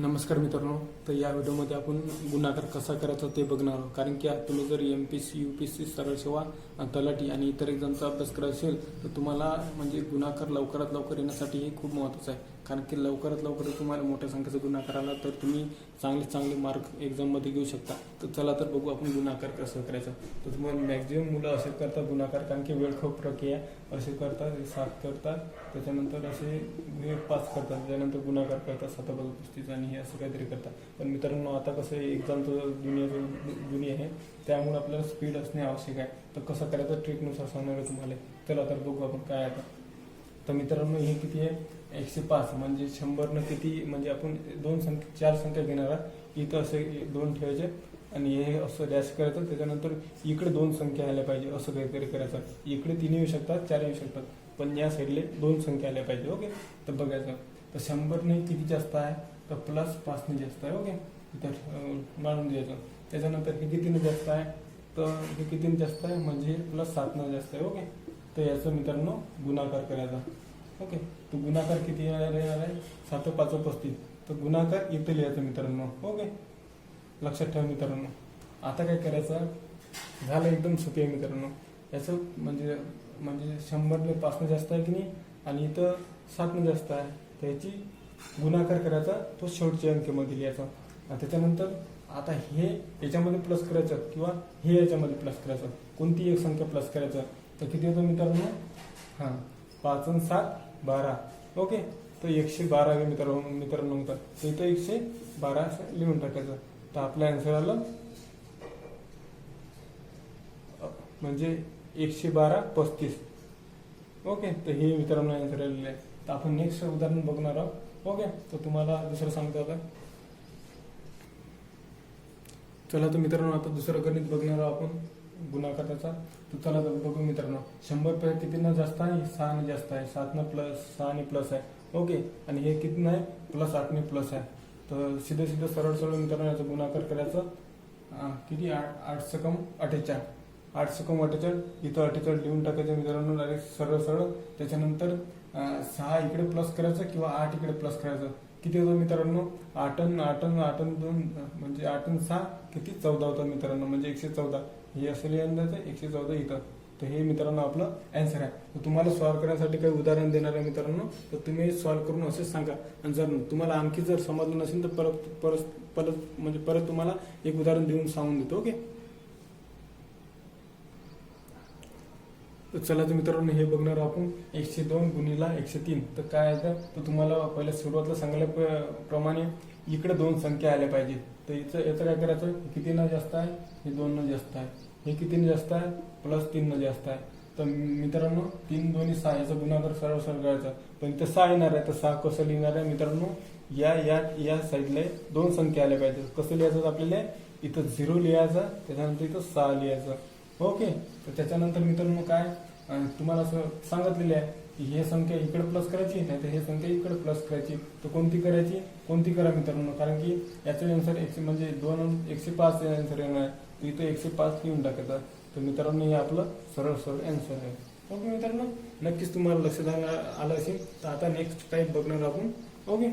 नमस्कार मित्रांनो तर या व्हिडिओमध्ये आपण गुन्हागार कसा करायचा ते बघणार आहोत. कारण की तुम्ही जर M P C U P C सरळ सेवा तलाठी आणि इतर एक्झामचा अभ्यास करत असेल तर तुम्हाला म्हणजे गुन्हागार लवकरात लवकर येण्यासाठी हे खूप महत्त्वाचं आहे. कारण की लवकरात लवकर तुम्हाला मोठ्या संख्येचा गुन्हाकार आला तर तुम्ही चांगले चांगले मार्क एक्झाममध्ये घेऊ शकता. तर चला तर बघू आपण गुन्हाकार कसं करायचा. तर तुम्हाला मॅक्झिमम मुलं असे करतात गुन्हाकार कारण की वेळ खूप प्रक्रिया असे करतात सात करतात त्याच्यानंतर असे हे पाच करतात त्याच्यानंतर गुन्हाकार करतात सात पस्तीस आणि हे असं काहीतरी करतात. पण मित्रांनो आता कसं आहे एक्झामचं दुनिया जुनी दुनिया आहे. त्यामुळे आपल्याला स्पीड असणे आवश्यक आहे. तर कसं करायचं? ट्रिकनुसार सांगणार आहे तुम्हाला. चला तर बघू आपण काय आता. तर मित्रांनो हे किती आहे? एकशे पाच. म्हणजे शंभरनं किती? म्हणजे आपण दोन संख्या चार संख्या घेणार आहात. इथं असे दोन ठेवायचे. आणि हे असं डॅश करायचं. त्याच्यानंतर इकडे दोन संख्या आल्या पाहिजे. असं काहीतरी करायचं. इकडे तीन येऊ शकतात चार येऊ शकतात. पण या साईडले दोन संख्या आल्या पाहिजे. ओके? तर बघायचं. तर शंभरने किती जास्त आहे? तर प्लस पाचने जास्त आहे ओके तर अं, मांडून द्यायचं. त्याच्यानंतर हे कितीने जास्त आहे तर हे कितीने जास्त आहे? म्हणजे प्लस सातनं जास्त आहे ओके तर याचं मित्रांनो गुणाकार करायचा. ओके तो गुणाकार किती येणार आहे सात पाच पस्तीस. तर गुणाकार इथं लिहायचं मित्रांनो ओके लक्षात ठेवा मित्रांनो. आता काय करायचं? झालं एकदम सोपी आहे मित्रांनो. याचं म्हणजे म्हणजे शंभरने पाचनं जास्त आहे की नाही? आणि इथं सातनं जास्त आहे. त्याची गुणाकार करायचा तो शेवटच्या अंकेमध्ये लिहायचा त्याच्यानंतर आता हे याच्यामध्ये प्लस करायचं किंवा हे याच्यामध्ये प्लस करायचं. कोणती एक संख्या प्लस करायचं? तर किती होतं मित्रांनो? हां पाच आणि सात बारा. ओके तर एकशे बारा मित्र मित्रांनो म्हणतात. ते तर इथं एकशे बारा असं लिहून टाकायचं. तर आपलं आन्सर आलं. म्हणजे एकशे बारा पस्तीस. ओके तर हे मित्रांनो आन्सर आलेलं आहे. तर आपण नेक्स्ट उदाहरण बघणार आहोत. ओके तर तुम्हाला दुसरं सांगतो आता. चला तर मित्रांनो आता दुसरं गणित बघणार आहोत आपण. गुणाकाराचा तर चला तर बघू मित्रांनो. शंभर पे कितीनं जास्त आहे? सहाने जास्त आहे. सातनं प्लस सहाने प्लस आहे. ओके आणि हे किती आहे? प्लस आठने प्लस आहे. तर सिधं सिधं सरळ सरळ मित्रांनो याचा गुणाकार करायचं. किती? आठ आठ सकम अठ्ठेचाळ आठ सुकम अठ्ठेचाळ इथं अठ्ठेचाळ लिहून टाकायचं मित्रांनो डायरेक्ट सरळ सरळ. त्याच्यानंतर सहा इकडे प्लस करायचं किंवा आठ इकडे प्लस करायचं. किती होतं मित्रांनो? आठन आठन आठन दोन म्हणजे आठन सहा किती? चौदा होतं मित्रांनो म्हणजे एकशे चौदा. हे असं अंदाज एकशे चौदा इथं. तर हे मित्रांनो आपलं अँसर आहे. तर तुम्हाला सॉल्व्ह करण्यासाठी काही उदाहरण देणार आहे मित्रांनो तर तुम्ही सॉल्व्ह करून असेच सांगा. आणि जर तुम्हाला आणखी जर समजलं नसेल तर परत परत परत म्हणजे परत तुम्हाला एक उदाहरण देऊन सांगून देतो ओके? तर चला तर मित्रांनो हे बघणार आपण एकशे दोन गुणीला एकशे तीन. तर काय आहे तर तर तुम्हाला पहिल्या सुरुवातीला सांगितल्याप्रमाणे इकडे दोन संख्या आल्या पाहिजेत. तर याचं याचं काय करायचं? कितीनं जास्त आहे? हे दोननं जास्त आहे. हे कितीनं जास्त आहे? प्लस तीननं जास्त आहे. तर मित्रांनो तीन दोन्ही सहा याचा गुणाकार सरळ सरळ करायचा. पण इथं सहा येणार आहे तर सहा कसं लिहिणार आहे मित्रांनो? या या या साईडला दोन संख्या आल्या पाहिजेत. कसं लिहायचं आपल्याला? इथं झिरो लिहायचं त्याच्यानंतर इथं सहा लिहायचं. ओके. तर त्याच्यानंतर मित्रांनो काय तुम्हाला असं सांगितलेलं आहे की हे संख्या इकडे प्लस करायची नाही तर हे संख्या इकडे प्लस करायची. तर कोणती करायची? कोणती करा मित्रांनो. कारण की याचं आन्सर एकशे म्हणजे दोन एकशे पाच आन्सर येणार. आहे तर इथं एकशे पाच लिहून टाकायचा. तर मित्रांनो हे आपलं सरळ सरळ आन्सर आहे. ओके मित्रांनो नक्कीच तुम्हाला लक्षात आलं आलं असेल. तर आता नेक्स्ट टाईप बघणार आपण. ओके.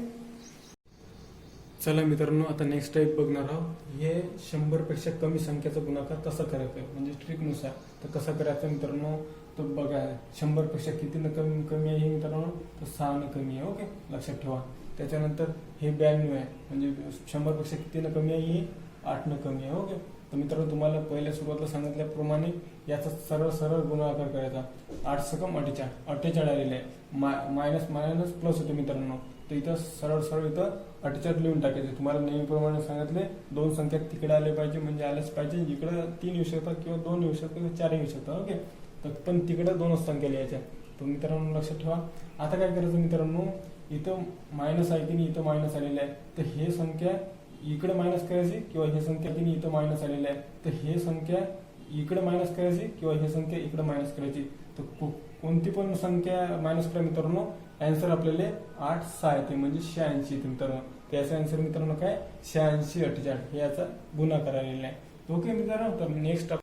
चला मित्रांनो आता नेक्स्ट टाईप बघणार आहोत. हे शंभरपेक्षा कमी संख्येचा गुणाकार कसा करायचा? आहे म्हणजे ट्रिकनुसार तर कसं करायचं मित्रांनो? तर बघा शंभरपेक्षा कितीनं कमी कमी आहे मित्रांनो? तर सहानं कमी आहे ओके लक्षात ठेवा. त्याच्यानंतर हे ब्याण्णव आहे. म्हणजे शंभरपेक्षा कितीनं कमी आहे ही आठनं कमी आहे ओके तर मित्रांनो तुम्हाला पहिल्या सुरुवातीला सांगितल्याप्रमाणे याचा सरळ सरळ गुणाकार करायचा. आठ सकम अठ्ठेचाळ अठ्ठेचाळ आलेले आहे. मा मायनस मायनस प्लस होते मित्रांनो. तर इथं सरळ सरळ इथं अठ्ठेचाळ लिहून टाकायचे. तुम्हाला नेहमीप्रमाणे सांगितले दोन संख्या तिकडे आले पाहिजे म्हणजे आल्याच पाहिजे. इकडं तीन येऊ शकतात किंवा दोन येऊ शकतात किंवा चार येऊ शकतात ओके? तर पण तिकडे दोनच संख्या लिहायच्या. तर मित्रांनो लक्षात ठेवा. आता काय करायचं मित्रांनो? इथं मायनस आहे की नाही इथं मायनस आलेलं आहे. तर हे संख्या इकडे मायनस करायची किंवा हे संख्या की नाही इथं मायनस आलेलं आहे. तर हे संख्या इकडे मायनस करायची किंवा हे संख्या इकडे मायनस करायची. तर कोणती पण संख्या मायनस करा मित्रांनो. अँसर आपल्याला आठ सहा येते म्हणजे शहाऐंशी येते मित्रांनो. त्याचा आन्सर मित्रांनो काय? शहाऐंशी अठ्ठेचाळ याचा गुन्हा करायला आहे. ओके मित्रांनो तर नेक्स्ट